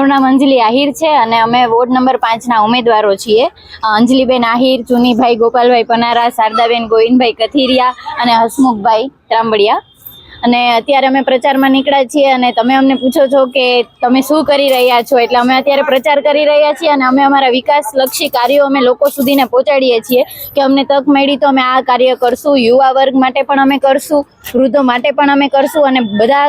મારું નામ અંજલિ આહિર છે અને અમે વોર્ડ નંબર પાંચના ઉમેદવારો છીએ. અંજલિબેન આહિર, ચુનીભાઈ ગોપાલભાઈ પનારા, શારદાબેન ગોવિંદભાઈ કથિરિયા અને હસમુખભાઈ ત્રાંબડિયા. અને અત્યારે અમે પ્રચારમાં નીકળ્યા છીએ અને તમે અમને પૂછો છો કે તમે શું કરી રહ્યા છો? એટલે અમે અત્યારે પ્રચાર કરી રહ્યા છીએ અને અમે અમારા વિકાસલક્ષી કાર્યો અમે લોકો સુધીને પહોંચાડીએ છીએ કે અમને તક મળી તો અમે આ કાર્ય કરશું. યુવા વર્ગ માટે પણ અમે કરશું, વૃદ્ધો માટે પણ અમે કરશું અને બધા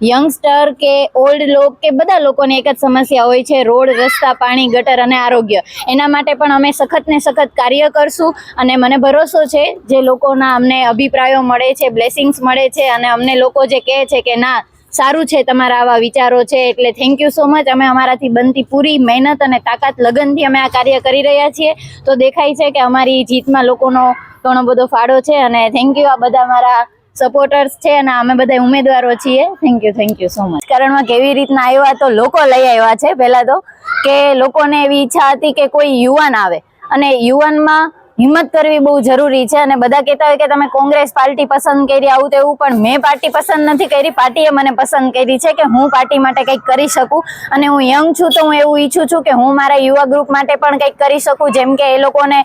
યંગસ્ટર કે ઓલ્ડ લોક કે બધા લોકોને એક જ સમસ્યા હોય છે, રોડ, રસ્તા, પાણી, ગટર અને આરોગ્ય. એના માટે પણ અમે સખત ને સખત કાર્ય કરશું અને મને ભરોસો છે જે લોકોના અમને અભિપ્રાયો મળે છે બ્લેસિંગ્સ મળે છે અને અમને લોકો જે કહે છે કે ના, સારું છે તમારા આવા વિચારો છે, એટલે થેન્ક યુ સો મચ અમે અમારાથી બનતી પૂરી મહેનત અને તાકાત લગનથી અમે આ કાર્ય કરી રહ્યા છીએ. તો દેખાય છે કે અમારી જીતમાં લોકોનો ઘણો બધો ફાળો છે અને થેન્ક યુ આ બધા મારા સપોર્ટર્સ છે અને અમે બધા ઉમેદવારો છીએ. Thank you thank you so much કારણમાં કેવી રીતના આવ્યા તો લોકો લઈ આવ્યા છે. પહેલાં તો કે લોકોને એવી ઈચ્છા હતી કે કોઈ યુવાન આવે. અને યુવાનમાં હિંમત કરવી બહુ જરૂરી છે અને બધા કહેતા હોય કે તમે કોંગ્રેસ પાર્ટી પસંદ કરી, આવું તેવું પણ મેં પાર્ટી પસંદ નથી કરી, પાર્ટીએ મને પસંદ કરી છે કે હું પાર્ટી માટે કંઈક કરી શકું અને હું યંગ છું તો હું એવું ઈચ્છું છું કે હું મારા યુવા ગ્રુપ માટે પણ કંઈક કરી શકું, જેમ કે એ લોકોને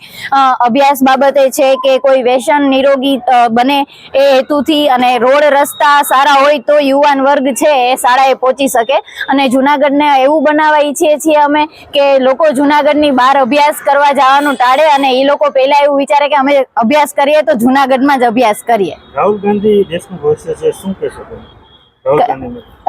અભ્યાસ બાબતે છે કે કોઈ વ્યસન નિરોગી બને એ હેતુથી અને રોડ રસ્તા સારા હોય તો યુવાન વર્ગ છે એ શાળાએ પહોંચી શકે. અને જુનાગઢને એવું બનાવવા ઈચ્છીએ છીએ અમે કે લોકો જુનાગઢની બહાર અભ્યાસ કરવા જવાનું ટાળે અને એ લોકો પહેલા એવું વિચારે કે અમે અભ્યાસ કરીએ તો જુનાગઢમાં જ અભ્યાસ કરીએ. રાહુલ ગાંધી દેશનું ભવિષ્ય છે શું કહેશો તમે?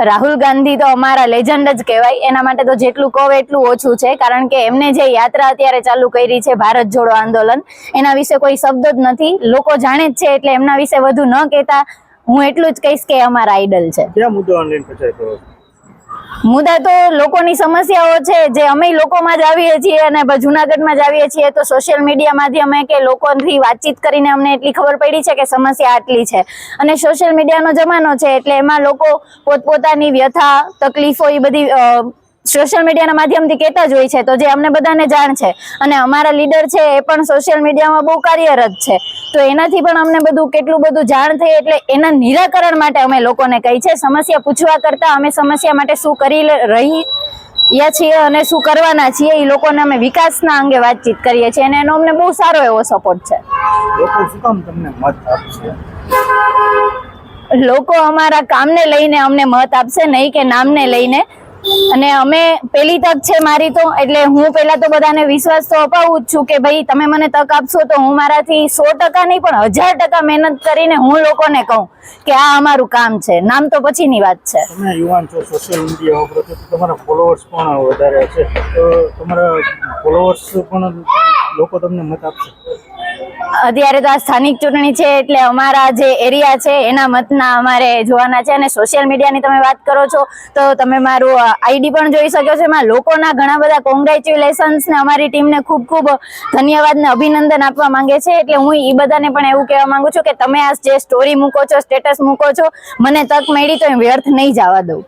રાહુલ ગાંધી તો અમારા લેજન્ડ જ કહેવાય. એના માટે તો જેટલું કહો એટલું ઓછું છે કારણ કે એમને જે યાત્રા અત્યારે ચાલુ કરી છે ભારત જોડો આંદોલન એના વિશે કોઈ શબ્દ જ નથી. લોકો જાણે જ છે એટલે એમના વિશે વધુ ન કહેતા. હું એટલું જ કહીશ કે અમારા આઈડલ છે. કયા મુદ્દો ઓનલાઈન પ્રચાર કરો છો? મુદ્દા તો લોકોની સમસ્યાઓ છે જે અમે લોકોમાં જ આવીએ છીએ અને જુનાગઢમાં જ આવીએ છીએ તો સોશિયલ મીડિયા માધ્યમે કે લોકોથી વાતચીત કરીને અમને એટલી ખબર પડી છે કે સમસ્યા આટલી છે. અને સોશિયલ મીડિયાનો જમાનો છે એટલે એમાં લોકો પોતપોતાની વ્યથા, તકલીફો એ બધી સોશિયલ મીડિયાના માધ્યમથી કહેતા જ હોય છે. તો જે અમને બધાને જાણ છે અને અમારા લીડર છે એ પણ સોશિયલ મીડિયામાં બહુ કાર્યરત છે. તો એનાથી પણ અમને બધું કેટલું બધું જાણ થઈ એટલે એના નિરાકરણ માટે અમે લોકોને કહી છે સમસ્યા પૂછવા કરતાં અમે સમસ્યા માટે શું કરી રહી યા છીએ અને શું કરવાના છીએ? એ લોકોને અમે વિકાસના અંગે વાતચીત કરીએ છીએ અને એનો અમને બહુ સારો એવો સપોર્ટ છે. લોકો શું કામ તમને મત આપશે? લોકો અમારા કામને લઈને અમને મત આપશે નહીં કે નામને લઈને અને અમે પેલી તક છે મારી તો, એટલે હું પેલા તો બધાને વિશ્વાસ તો અપાવું જ છું કે ભાઈ, તમે મને તક આપશો તો હું મારાથી સો ટકા નહીં, પણ હજાર ટકા મહેનત કરીને હું લોકોને કહું કે આ અમારું કામ છે. નામ તો પછીની વાત છે. તમે યુવાન છો સોશિયલ મીડિયા વાપરો છો તમારા ફોલોઅર્સ પણ વધારે છે. તો તમારા ફોલોઅર્સ પણ લોકો તમને મત આપશે? અત્યારે તો આ સ્થાનિક ચૂંટણી છે એટલે અમારા જે એરિયા છે, એના મતના અમારે જોવાના છે અને સોશિયલ મીડિયાની તમે વાત કરો છો, તો તમે મારું આઈડી પણ જોઈ શકો છો. એમાં લોકોના ઘણા બધા કોંગ્રેચ્યુલેશન્સ ને અમારી ટીમને ખૂબ ખૂબ ધન્યવાદ ને અભિનંદન આપવા માંગે છે. એટલે હું એ બધાને પણ એવું કહેવા માંગુ છું કે તમે આ જે સ્ટોરી મૂકો છો સ્ટેટસ મૂકો છો, મને તક મળી તો વ્યર્થ નહીં જવા દઉં.